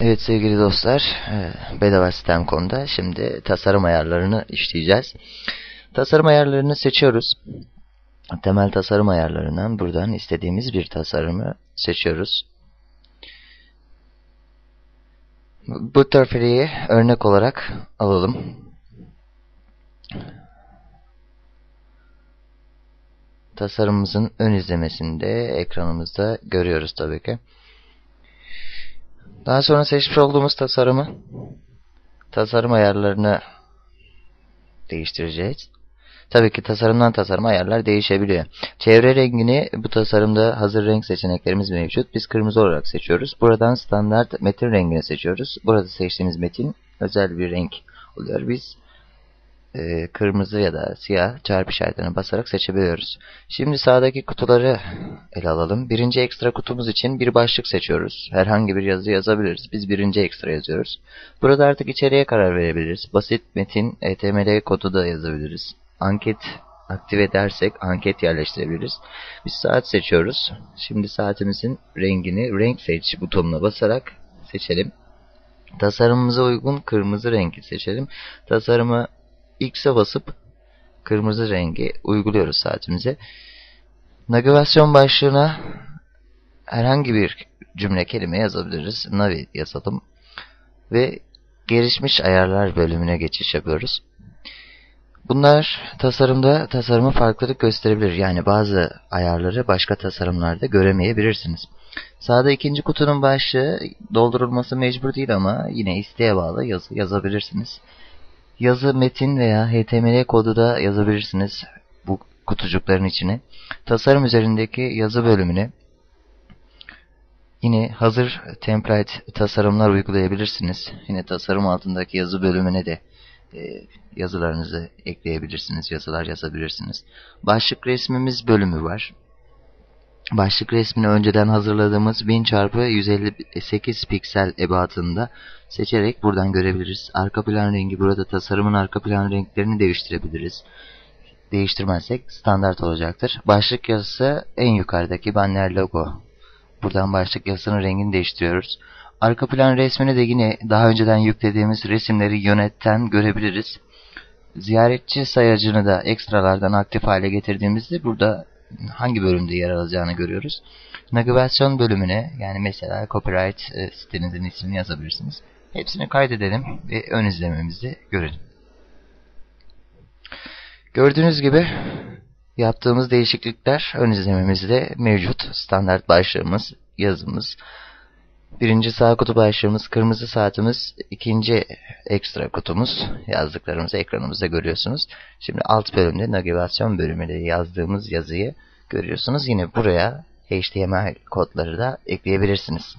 Evet sevgili dostlar, e, bedava sistem konuda şimdi tasarım ayarlarını işleyeceğiz. Tasarım ayarlarını seçiyoruz. Temel tasarım ayarlarından buradan istediğimiz bir tasarımı seçiyoruz. Bu törfeliği örnek olarak alalım. Tasarımımızın ön izlemesinde ekranımızda görüyoruz tabii ki. Daha sonra seçmiş olduğumuz tasarımı tasarım ayarlarını değiştireceğiz. Tabii ki tasarımdan tasarıma ayarlar değişebiliyor. Çevre rengini bu tasarımda hazır renk seçeneklerimiz mevcut. Biz kırmızı olarak seçiyoruz. Buradan standart metin rengini seçiyoruz. Burada seçtiğimiz metin özel bir renk oluyor. Biz e, kırmızı ya da siyah çarpı işaretlerine basarak seçebiliyoruz. Şimdi sağdaki kutuları ele alalım. Birinci ekstra kutumuz için bir başlık seçiyoruz. Herhangi bir yazı yazabiliriz. Biz birinci ekstra yazıyoruz. Burada artık içeriye karar verebiliriz. Basit metin HTML kodu da yazabiliriz. Anket aktive edersek anket yerleştirebiliriz. Biz saat seçiyoruz. Şimdi saatimizin rengini renk seç butonuna basarak seçelim. Tasarımımıza uygun kırmızı rengi seçelim. Tasarımı X'e basıp kırmızı rengi uyguluyoruz saatimize. Navigasyon başlığına herhangi bir cümle kelime yazabiliriz. Navi yazalım. Ve gelişmiş ayarlar bölümüne geçiş yapıyoruz. Bunlar tasarımda tasarımı farklılık gösterebilir. Yani bazı ayarları başka tasarımlarda göremeyebilirsiniz. Sağda ikinci kutunun başlığı doldurulması mecbur değil ama yine isteğe bağlı yazı yazabilirsiniz. Yazı, metin veya HTML kodu da yazabilirsiniz kutucukların içine. Tasarım üzerindeki yazı bölümüne yine hazır template tasarımlar uygulayabilirsiniz. Yine tasarım altındaki yazı bölümüne de e, yazılarınızı ekleyebilirsiniz, yazılar yazabilirsiniz. Başlık resmimiz bölümü var. Başlık resmini önceden hazırladığımız 1000 x 158 piksel ebatında seçerek buradan görebiliriz. Arka plan rengi burada tasarımın arka plan renklerini değiştirebiliriz. Değiştirmezsek standart olacaktır. Başlık yazısı en yukarıdaki banner logo. Buradan başlık yazısının rengini değiştiriyoruz. Arka plan resmini de yine daha önceden yüklediğimiz resimleri yönetten görebiliriz. Ziyaretçi sayacını da ekstralardan aktif hale getirdiğimizde burada hangi bölümde yer alacağını görüyoruz. Navigasyon bölümüne yani mesela copyright e, sitenizin ismini yazabilirsiniz. Hepsini kaydedelim ve ön izlememizi görelim. Gördüğünüz gibi yaptığımız değişiklikler ön izlememizde mevcut. Standart başlığımız, yazımız, birinci sağ kutu başlığımız, kırmızı saatimiz, ikinci ekstra kutumuz yazdıklarımızı ekranımızda görüyorsunuz. Şimdi alt bölümde navigasyon bölümünde yazdığımız yazıyı görüyorsunuz. Yine buraya HTML kodları da ekleyebilirsiniz.